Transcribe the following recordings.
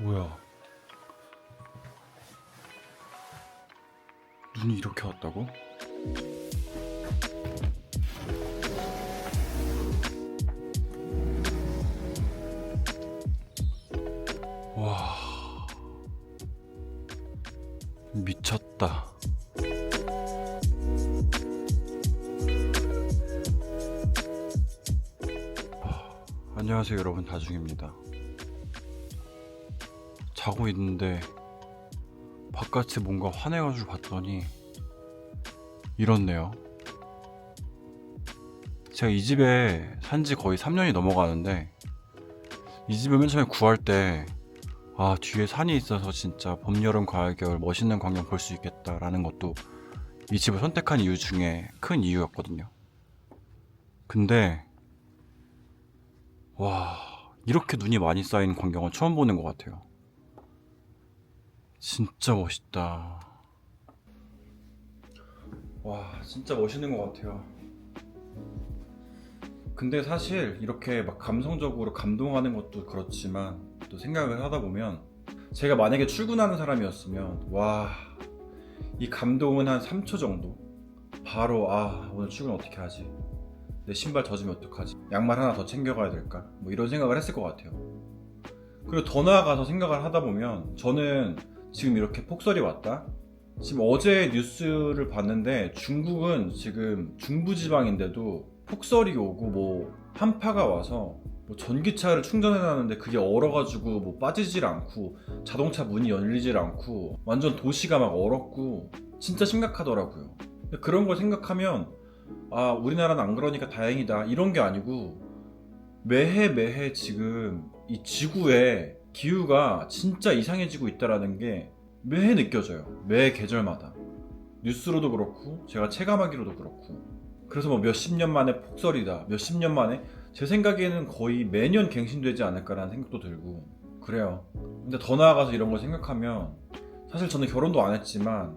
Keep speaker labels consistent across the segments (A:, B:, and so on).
A: 뭐야? 눈이 이렇게 왔다고? 와. 미쳤다. 아, 안녕하세요, 여러분. 다중입니다. 자고 있는데 바깥에 뭔가 화내가지고 봤더니 이렇네요. 제가 이 집에 산 지 거의 3년이 넘어가는데 이 집을 맨 처음에 구할 때 아, 뒤에 산이 있어서 진짜 봄, 여름, 가을, 겨울 멋있는 광경 볼 수 있겠다라는 것도 이 집을 선택한 이유 중에 큰 이유였거든요. 근데 와, 이렇게 눈이 많이 쌓인 광경은 처음 보는 것 같아요. 진짜 멋있다. 와, 진짜 멋있는 것 같아요. 근데 사실 이렇게 막 감성적으로 감동하는 것도 그렇지만 또 생각을 하다 보면 제가 만약에 출근하는 사람이었으면 와, 이 감동은 한 3초 정도. 바로 아, 오늘 출근 어떻게 하지? 내 신발 젖으면 어떡하지? 양말 하나 더 챙겨가야 될까? 뭐 이런 생각을 했을 것 같아요. 그리고 더 나아가서 생각을 하다 보면 저는 지금 이렇게 폭설이 왔다? 지금 어제 뉴스를 봤는데 중국은 지금 중부지방인데도 폭설이 오고 뭐 한파가 와서 뭐 전기차를 충전해 놨는데 그게 얼어가지고 뭐 빠지질 않고 자동차 문이 열리질 않고 완전 도시가 막 얼었고 진짜 심각하더라고요. 그런 걸 생각하면 아 우리나라는 안 그러니까 다행이다 이런 게 아니고 매해 매해 지금 이 지구에 기후가 진짜 이상해지고 있다라는 게 매해 느껴져요. 매 계절마다. 뉴스로도 그렇고 제가 체감하기로도 그렇고. 그래서 뭐 몇십 년 만에 폭설이다. 몇십 년 만에 제 생각에는 거의 매년 갱신되지 않을까라는 생각도 들고 그래요. 근데 더 나아가서 이런 걸 생각하면 사실 저는 결혼도 안 했지만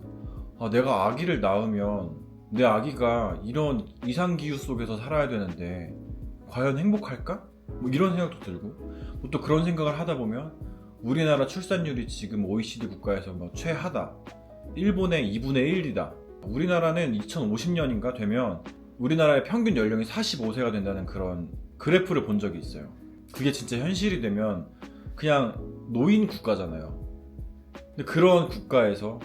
A: 아, 내가 아기를 낳으면 내 아기가 이런 이상 기후 속에서 살아야 되는데 과연 행복할까? 뭐 이런 생각도 들고 뭐또 그런 생각을 하다 보면 우리나라 출산율이 지금 OECD 국가에서 뭐 최하다. 일본의 2분의 1이다. 우리나라는 2050년인가 되면 우리나라의 평균 연령이 45세가 된다는 그런 그래프를 본 적이 있어요. 그게 진짜 현실이 되면 그냥 노인 국가잖아요. 근데 그런 국가에서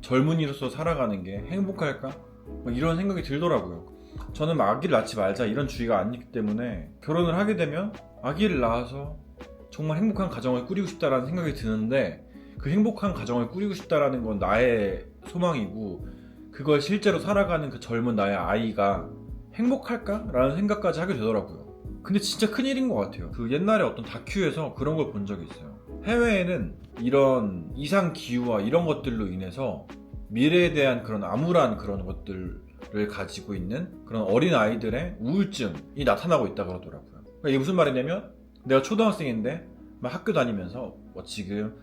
A: 젊은이로서 살아가는 게 행복할까? 뭐 이런 생각이 들더라고요. 저는 막 아기를 낳지 말자 이런 주의가 아니기 때문에 결혼을 하게 되면 아기를 낳아서 정말 행복한 가정을 꾸리고 싶다라는 생각이 드는데 그 행복한 가정을 꾸리고 싶다라는 건 나의 소망이고 그걸 실제로 살아가는 그 젊은 나의 아이가 행복할까라는 생각까지 하게 되더라고요. 근데 진짜 큰일인 것 같아요. 그 옛날에 어떤 다큐에서 그런 걸 본 적이 있어요. 해외에는 이런 이상 기후와 이런 것들로 인해서 미래에 대한 그런 암울한 그런 것들 을 가지고 있는 그런 어린 아이들의 우울증이 나타나고 있다 그러더라고요. 그러니까 이게 무슨 말이냐면 내가 초등학생인데 막 학교 다니면서 뭐 지금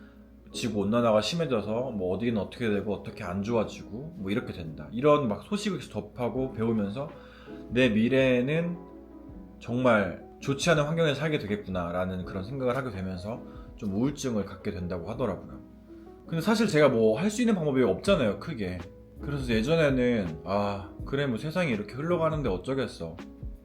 A: 지구 온난화가 심해져서 뭐 어디는 어떻게 되고 어떻게 안 좋아지고 뭐 이렇게 된다. 이런 막 소식을 접하고 배우면서 내 미래에는 정말 좋지 않은 환경에 살게 되겠구나라는 그런 생각을 하게 되면서 좀 우울증을 갖게 된다고 하더라고요. 근데 사실 제가 뭐 할 수 있는 방법이 없잖아요, 크게. 그래서 예전에는 아 그래 뭐 세상이 이렇게 흘러가는데 어쩌겠어.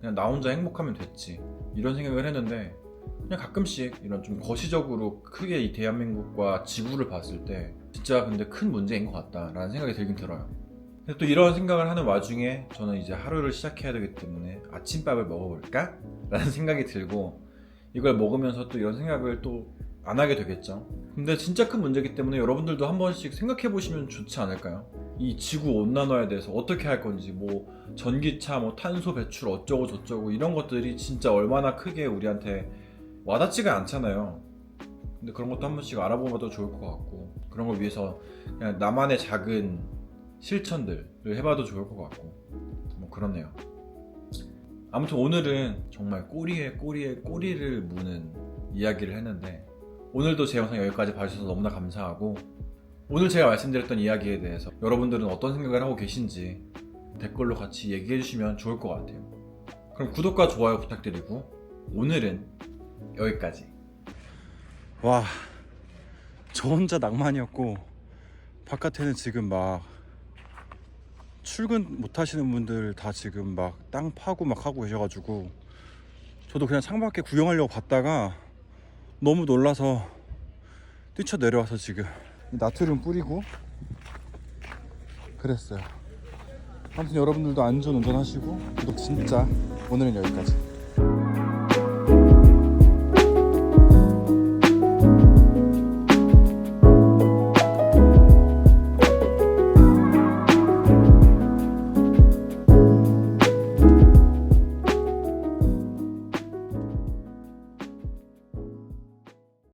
A: 그냥 나 혼자 행복하면 됐지. 이런 생각을 했는데 그냥 가끔씩 이런 좀 거시적으로 크게 이 대한민국과 지구를 봤을 때 진짜 근데 큰 문제인 것 같다라는 생각이 들긴 들어요. 근데 또 이런 생각을 하는 와중에 저는 이제 하루를 시작해야 되기 때문에 아침밥을 먹어볼까? 라는 생각이 들고 이걸 먹으면서 또 이런 생각을 또 안 하게 되겠죠. 근데 진짜 큰 문제이기 때문에 여러분들도 한 번씩 생각해 보시면 좋지 않을까요? 이 지구 온난화에 대해서 어떻게 할 건지 뭐 전기차 뭐 탄소 배출 어쩌고 저쩌고 이런 것들이 진짜 얼마나 크게 우리한테 와닿지가 않잖아요. 근데 그런 것도 한 번씩 알아보면 좋을 것 같고 그런 걸 위해서 그냥 나만의 작은 실천들을 해봐도 좋을 것 같고 뭐 그렇네요. 아무튼 오늘은 정말 꼬리에 꼬리에 꼬리를 무는 이야기를 했는데 오늘도 제 영상 여기까지 봐주셔서 너무나 감사하고 오늘 제가 말씀드렸던 이야기에 대해서 여러분들은 어떤 생각을 하고 계신지 댓글로 같이 얘기해 주시면 좋을 것 같아요. 그럼 구독과 좋아요 부탁드리고 오늘은 여기까지. 와 저 혼자 낭만이었고 바깥에는 지금 막 출근 못 하시는 분들 다 지금 막 땅 파고 막 하고 계셔가지고 저도 그냥 창밖에 구경하려고 봤다가 너무 놀라서 뛰쳐 내려와서 지금 나트륨 뿌리고 그랬어요. 아무튼 여러분들도 안전 운전하시고 구독 진짜 오늘은 여기까지.